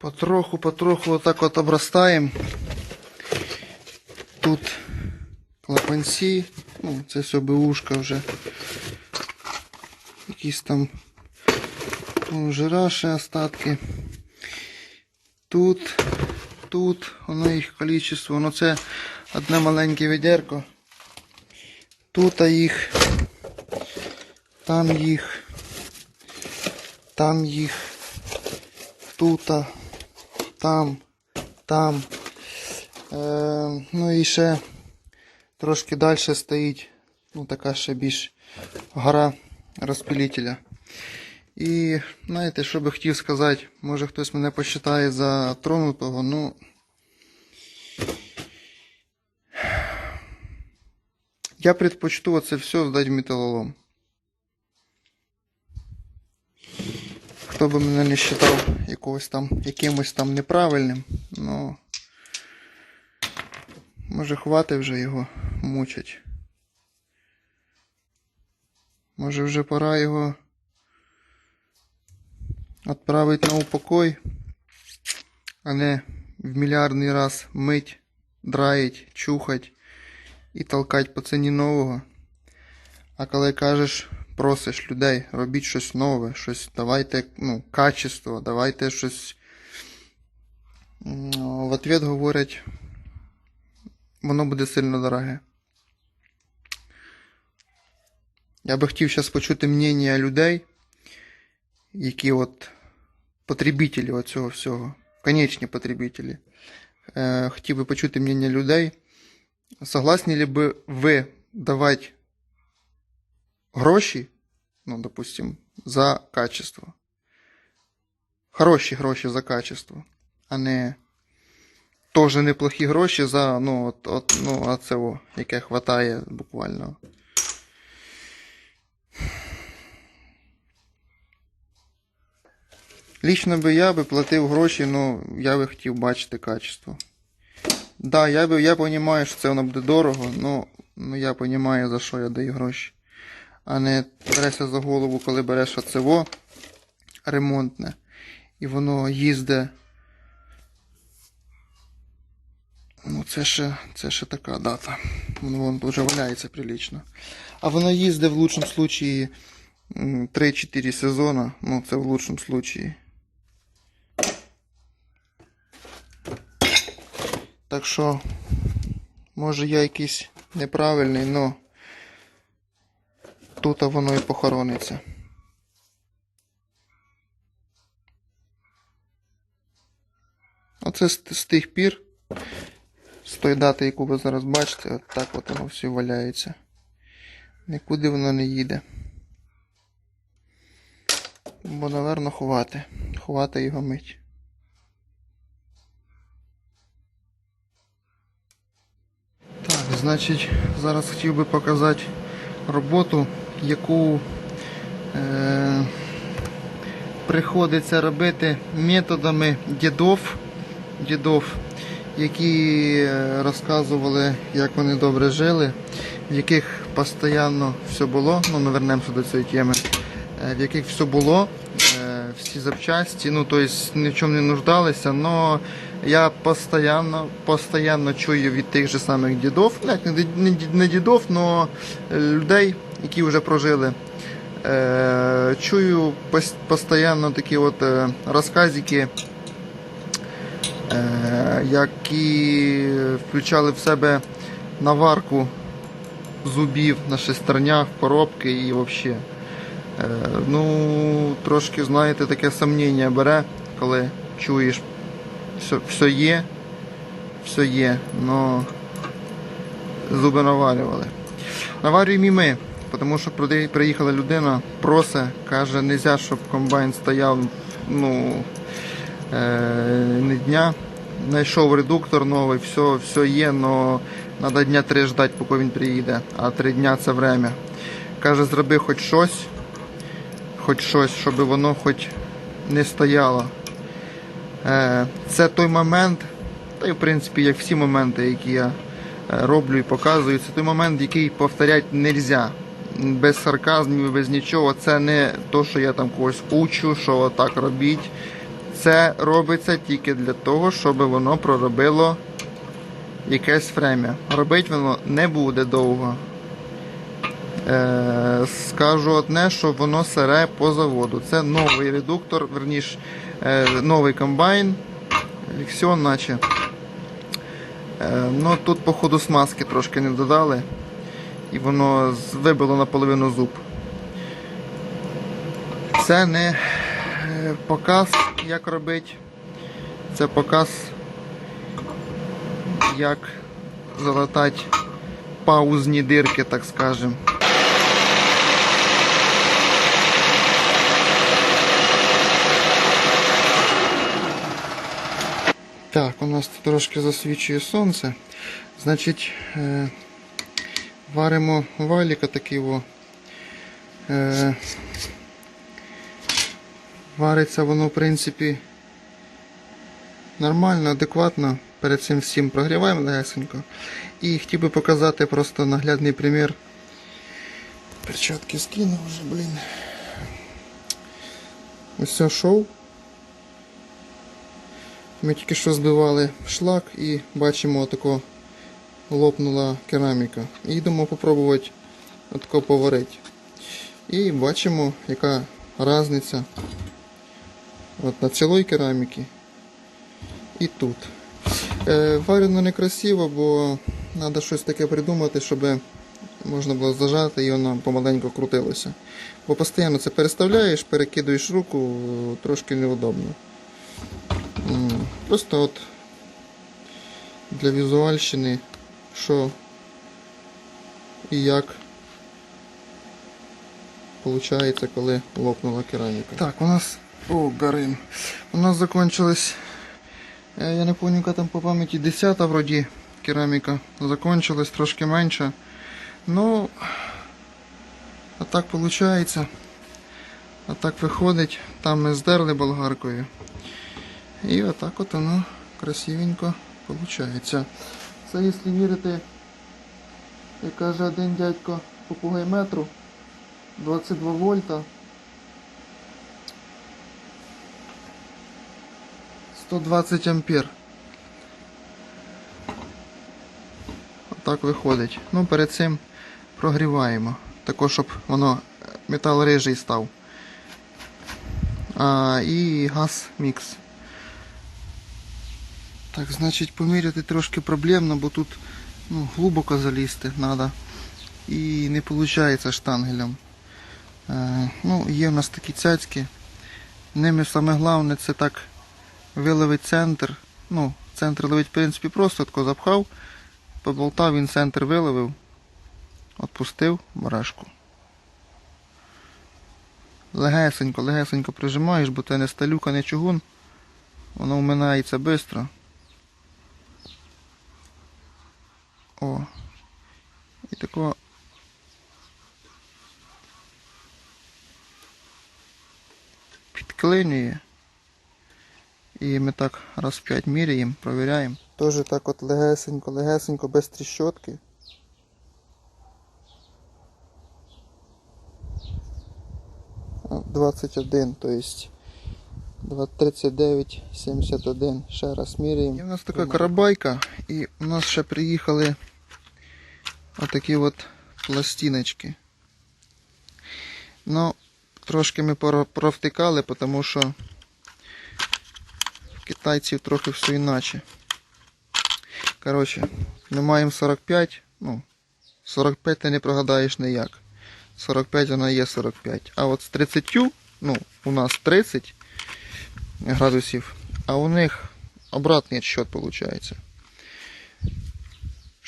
Потроху, потроху отак от обростаємо. Тут клапанці, ну, це все бушка вже. Якісь там ну, жира остатки. Тут, тут, воно їх кількість, воно це одне маленьке відерко. Тут їх, там їх, там їх, тут, там, там. Е, ну і ще трошки далі стоїть, ну така ще більш гора розпилителя. І знаєте, що би хотів сказати, може хтось мене посчитає за тронутого, ну. Я предпочту оце все здати в металолом. Хто би мене не вважав якогось там, якимось там неправильним, ну. Може хватить вже його мучить. Може вже пора його відправити на упокой, а не в мільярдний раз мить, драїть, чухать і толкать по ціні нового. А коли кажеш, просиш людей, робіть щось нове, щось, давайте, ну, качество, давайте щось. В ответ говорять, воно буде сильно дороге. Я би хотів зараз почути мнення людей, які от потребителі оцього всього, конечні потребителі. Е, хотів би почути мнення людей. Согласні ли би ви давати гроші, ну, допустим, за качество? Хороші гроші за качество, а не теж неплохі гроші за, ну, от, от, ну, це, яке хватає буквально. Лічно би я би платив гроші, ну я би хотів бачити качество. Да, я би я розумію, що це воно буде дорого, ну, ну я розумію, за що я даю гроші. А не берешся за голову, коли береш оцево ремонтне, і воно їзде. Ну, це ще, це ще така дата. Воно вон вже валяється прилично. А воно їздить в лучшому случаї 3-4 сезона. Ну, це в лучшому случаї. Так що, може я якийсь неправильний, но тут воно і похорониться. Оце з, тих пір, з тої дати, яку ви зараз бачите, от так от воно все валяється. Нікуди воно не їде. Бо, напевно, ховати. Ховати його мить. Так, значить, зараз хотів би показати роботу, яку е, приходиться робити методами дідов, дідов, які е, розказували, як вони добре жили, в яких постійно все було, ну ми вернемося до цієї теми, е, в яких все було, е, всі запчасті, ну тобто ні в чому не нуждалися, але я постійно, постійно чую від тих же самих дідов, не не дідов, але людей, які вже прожили. Е, чую пос- постійно такі от е, розказики, е, які включали в себе наварку зубів на шестернях, коробки і взагалі. Е, ну, трошки, знаєте, таке сумніння бере, коли чуєш, все, є, все є, но зуби наварювали. Наварюємо і ми, тому що приїхала людина, просить, каже, не можна, щоб комбайн стояв ну, е, не дня. Знайшов редуктор новий, все, все є, але треба дня три ждати, поки він приїде, а три дня це время. Каже, зроби хоч щось, хоч щось, щоб воно хоч не стояло. Е, Це той момент, та й в принципі, як всі моменти, які я е, роблю і показую, це той момент, який повторяти не можна. Без сарказмів, без нічого. Це не то, що я там когось учу, що отак робіть. Це робиться тільки для того, щоб воно проробило якесь время. Робить воно не буде довго. Е, скажу одне, що воно сире по заводу. Це новий редуктор, верніш, е, новий комбайн. Ліксіон наче. Е, ну тут, походу, смазки трошки не додали. І воно вибило наполовину зуб. Це не е, показ, як робити. Це показ, як залатати паузні дирки, так скажемо. Так, у нас тут трошки засвічує сонце. Значить, е, варимо валіка такий. Е, вариться воно, в принципі, нормально, адекватно. Перед цим всім прогріваємо легесенько. І хотів би показати просто наглядний примір. Перчатки скину вже, блін. Ось це шоу. Ми тільки що збивали шлак і бачимо отако лопнула кераміка. І йдемо попробувати отако поварити. І бачимо, яка різниця от на цілої кераміки і тут. Е, варено некрасиво, бо треба щось таке придумати, щоб можна було зажати і воно помаленьку крутилося. Бо постійно це переставляєш, перекидуєш руку, трошки неудобно. Просто от для візуальщини, що і як виходить, коли лопнула кераміка. Так, у нас. О, горим. У нас закончилась. е, Я не пам'ятаю, яка там по пам'яті 10 вроді кераміка. Закончилась трошки менше. Ну, а так виходить. А так виходить. Там ми здерли болгаркою. І отак от воно красивенько виходить. Це якщо вірити, як каже один дядько попугай метру, 22 вольта. 120 ампер. Отак виходить. Ну, перед цим прогріваємо. Також, щоб воно е, метал рижий став. А, і газ мікс. Так, значить, поміряти трошки проблемно, бо тут ну, глибоко залізти треба. І не виходить штангелем. Е, ну, є в нас такі цяцьки. Ними саме головне це так виловить центр. Ну, центр ловить, в принципі, просто тако запхав, поболтав, він центр виловив, відпустив барашку. Легесенько, легесенько прижимаєш, бо це не сталюка, не чугун. Воно вминається швидко. О. І тако. Підклинює. І ми так раз в 5 міряємо, провіряємо. Теж так от легесенько, легесенько, без тріщотки. О, 21, то есть 39, 71. Ще раз міряємо. І у нас така карабайка, і у нас ще приїхали отакі от пластиночки. Ну, трошки ми провтикали, тому що в китайців трохи все іначе. Коротше, ми маємо 45, ну, 45 ти не прогадаєш ніяк. 45 вона є 45. А от з 30, ну, у нас 30 градусів, а у них обратний відсчет виходить.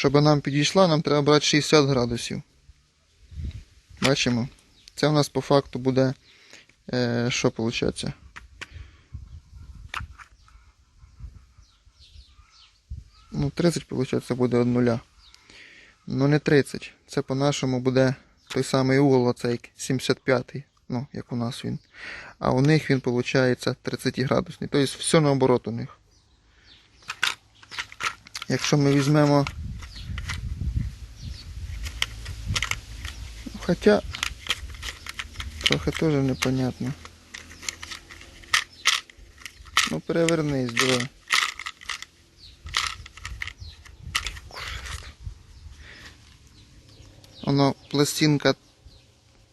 Щоб нам підійшла, нам треба брати 60 градусів. Бачимо? Це у нас по факту буде. Е, що виходить? Ну, 30, виходить, буде від нуля. Ну не 30. Це по-нашому буде той самий угол, оцей 75-й. Ну, як у нас він. А у них він виходить 30 градусний. Тобто все наоборот у них. Якщо ми візьмемо. Хоча трохи теж непонятно. Ну перевернись, диви. Воно пластинка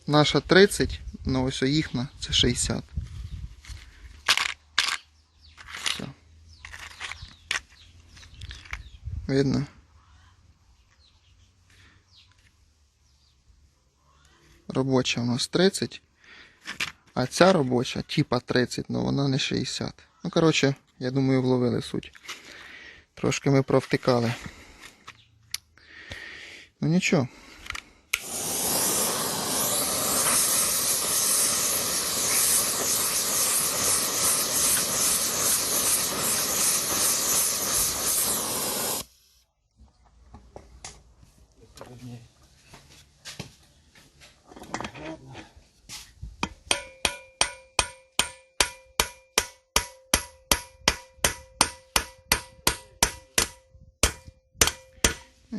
наша 30, ну ось їхня це 60. Все. Видно? Робоча у нас 30, а ця робоча, типа 30, але вона не 60. Ну, коротше, я думаю, вловили суть. Трошки ми провтикали. Ну нічого. І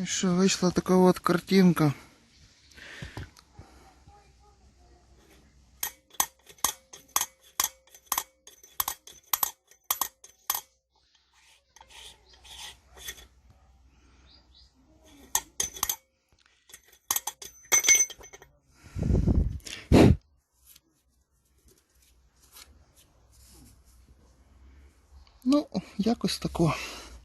що, вийшла така от картинка. Ну, якось тако.